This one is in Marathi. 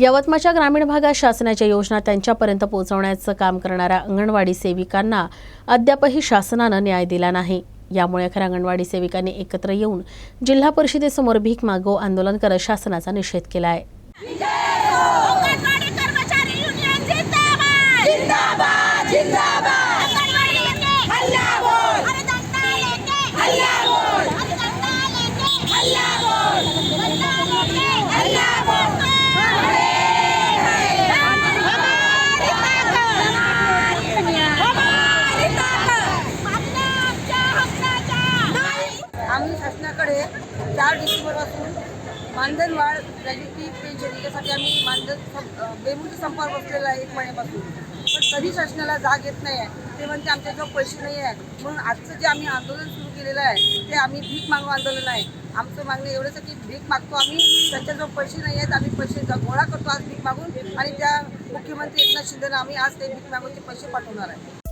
यवतमाळच्या ग्रामीण भागात शासनाच्या योजना त्यांच्यापर्यंत पोहोचवण्याचं काम करणाऱ्या अंगणवाडी सेविकांना अद्यापही शासनानं न्याय दिला नाही. यामुळे अखेर अंगणवाडी सेविकांनी एकत्र येऊन जिल्हा परिषदेसमोर भीक मागो आंदोलन करत शासनाचा निषेध केला आहे चार डिसेंबरपासून मानधन वाढ ग्रॅज्युटी पेन्शन याच्यासाठी आम्ही मानधन सं- बेमुदत संपावर बसलेला आहे एक महिन्यापासून. पण कधी शासनाला जाग येत नाही आहे ते म्हणते आमच्याजवळ पैसे नाही आहे. म्हणून आजचं जे आम्ही आंदोलन सुरू केलेलं आहे ते आम्ही भीक मागू आंदोलन आहे. आमचं मागणं एवढंच आहे की भीक मागतो आम्ही त्यांच्याजवळ पैसे नाही आहेत आम्ही पैसे गोळा करतो आज भीक मागून आणि त्या मुख्यमंत्री एकनाथ शिंदेनं आम्ही आज ते भीक मागूनचे पैसे पाठवणार आहे.